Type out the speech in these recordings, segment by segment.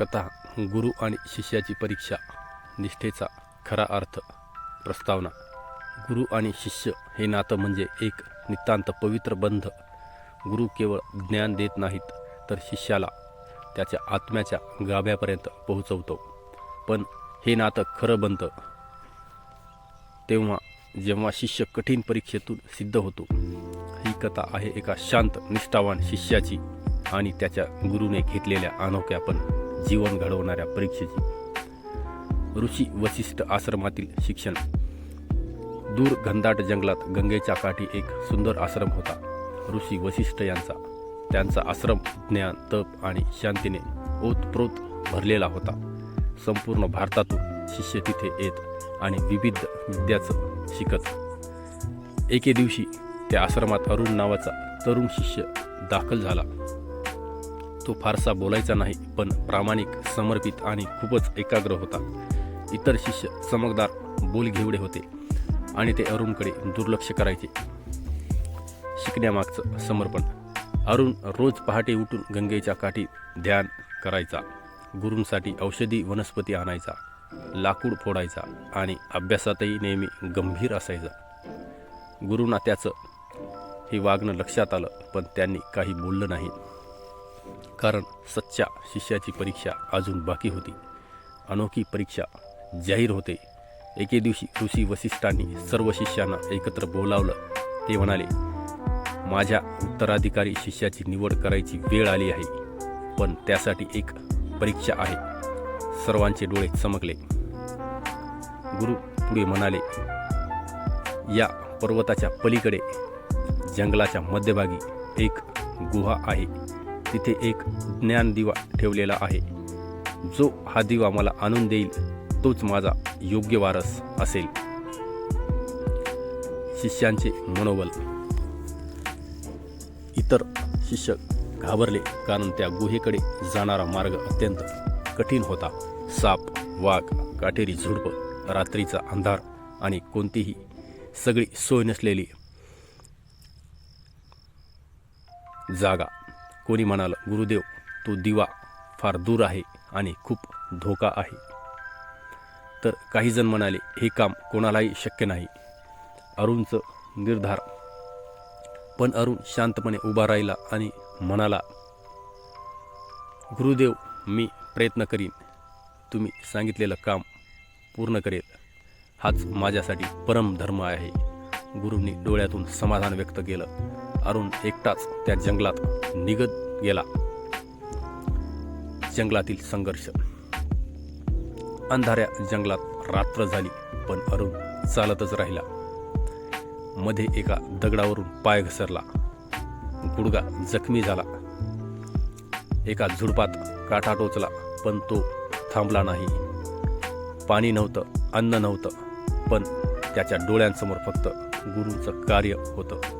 कथा गुरु आणि शिष्याची परीक्षा निष्ठेचा खरा अर्थ प्रस्तावना. गुरु आणि शिष्य हे नातं म्हणजे एक नितांत पवित्र बंध. गुरु केवळ ज्ञान देत नाहीत तर शिष्याला त्याच्या आत्म्याच्या गाभ्यापर्यंत पोहोचवतो. पण हे नातं खरं बनतं. तेव्हा जेव्हा शिष्य कठीण परीक्षेतून सिद्ध होतो. ही कथा आहे एका शांत निष्ठावान शिष्याची आणि त्याच्या गुरुने घेतलेल्या अनोख्या पण जीवन घडवणाऱ्या परीक्षेची. ऋषी वशिष्ठ आश्रमातील शिक्षण. दूर घनदाट जंगलात गंगेच्या काठी एक सुंदर आश्रम होता. ऋषी वशिष्ठ यांचा त्यांचा आश्रम ज्ञान तप आणि शांतीने ओतप्रोत भरलेला होता. संपूर्ण भारतातून शिष्य तिथे येत आणि विविध विद्याचं शिकत. एके दिवशी त्या आश्रमात अरुण नावाचा तरुण शिष्य दाखल झाला. तो फारसा बोलायचा नाही पण प्रामाणिक समर्पित आणि खूपच एकाग्र होता. इतर शिष्य चमकदार बोलघेवडे होते आणि ते अरुणकडे दुर्लक्ष करायचे. शिकण्यामागचं समर्पण. अरुण रोज पहाटे उठून गंगेच्या काठी ध्यान करायचा. गुरूंसाठी औषधी वनस्पती आणायचा लाकूड फोडायचा आणि अभ्यासातही नेहमी गंभीर असायचा. गुरूंना त्याचं हे वागणं लक्षात आलं पण त्यांनी काही बोललं नाही. कारण सच्च्या शिष्याची परीक्षा अजून बाकी होती. अनोखी परीक्षा जाहीर होते. एके दिवशी ऋषी वसिष्ठांनी सर्व शिष्यांना एकत्र बोलावलं. ते म्हणाले माझ्या उत्तराधिकारी शिष्याची निवड करायची वेळ आली आहे. पण त्यासाठी एक परीक्षा आहे. सर्वांचे डोळे चमकले. गुरु पुढे म्हणाले या पर्वताच्या पलीकडे जंगलाच्या मध्यभागी एक गुहा आहे. तिथे एक ज्ञान दिवा ठेवलेला आहे. जो हा दिवा मला आणून देईल तोच माझा योग्य वारस असेल. शिष्यांचे मनोबल. इतर शिष्य घाबरले कारण त्या गुहेकडे जाणारा मार्ग अत्यंत कठीण होता. साप वाघ काटेरी झुडप रात्रीचा अंधार आणि कोणतीही सगळी सोय नसलेली जागा. कोणी म्हणालं गुरुदेव तो दिवा फार दूर आहे आणि खूप धोका आहे. तर काहीजण म्हणाले हे काम कोणालाही शक्य नाही. अरुणचं निर्धार. पण अरुण शांतपणे उभा राहिला आणि म्हणाला गुरुदेव मी प्रयत्न करीन. तुम्ही सांगितलेलं काम पूर्ण करेल. हाच माझ्यासाठी परम धर्म आहे. गुरुंनी डोळ्यातून समाधान व्यक्त केलं. अरुण एकटाच त्या जंगलात निघत गेला. जंगलातील संघर्ष. अंधाऱ्या जंगलात रात्र झाली पण अरुण चालतच राहिला. मध्ये एका दगडावरून पाय घसरला. गुडगा जखमी झाला. एका झुडपात काठा टोचला पण तो थांबला नाही. पाणी नव्हतं अन्न नव्हतं पण त्याच्या डोळ्यांसमोर फक्त गुरुचं कार्य होतं.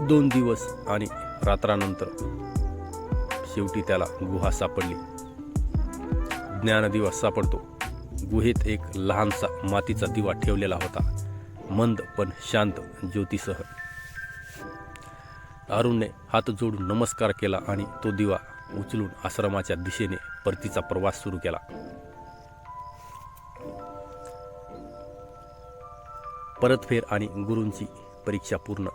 दोन दिवस आणि रात्रानंतर शेवटी त्याला गुहा सापडली. ज्ञानदिवा सापडतो. गुहेत एक लहानसा मातीचा दिवा ठेवलेला होता. मंद पण शांत ज्योतीसह. अरुणने हात जोडून नमस्कार केला आणि तो दिवा उचलून आश्रमाच्या दिशेने परतीचा प्रवास सुरू केला. परतफेर आणि गुरूंची परीक्षा पूर्ण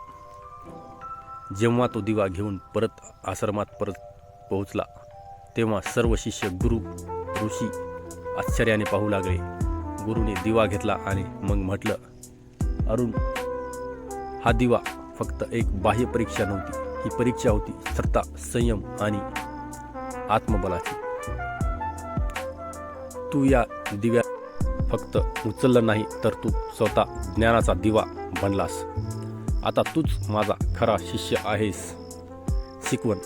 जेव्हा तो दिवा घेऊन परत आश्रमात परत पोहोचला तेव्हा सर्व शिष्य गुरु ऋषी आश्चर्याने पाहू लागले. गुरुने दिवा घेतला आणि मग म्हटलं अरुण हा दिवा फक्त एक बाह्य परीक्षा नव्हती. ही परीक्षा होती स्थिरता संयम आणि आत्मबलाची. तू या दिव्या फक्त उचललं नाही तर तू स्वतः ज्ञानाचा दिवा बनलास. आता तूच माझा खरा शिष्य आहेस. शिकवण.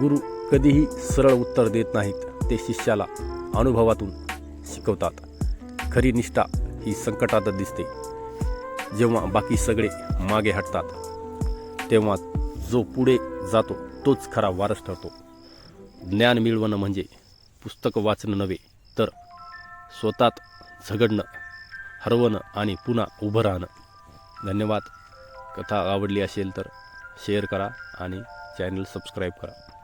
गुरु कधीही सरळ उत्तर देत नाहीत. ते शिष्याला अनुभवातून शिकवतात. खरी निष्ठा ही संकटात दिसते. जेव्हा बाकी सगळे मागे हटतात तेव्हा जो पुढे जातो तोच खरा वारस ठरतो. ज्ञान मिळवणं म्हणजे पुस्तकं वाचणं नव्हे तर स्वतःत झगडणं हरवणं आणि पुन्हा उभं राहणं. धन्यवाद. कथा आवडली असेल तर शेअर करा आणि चॅनल सबस्क्राईब करा.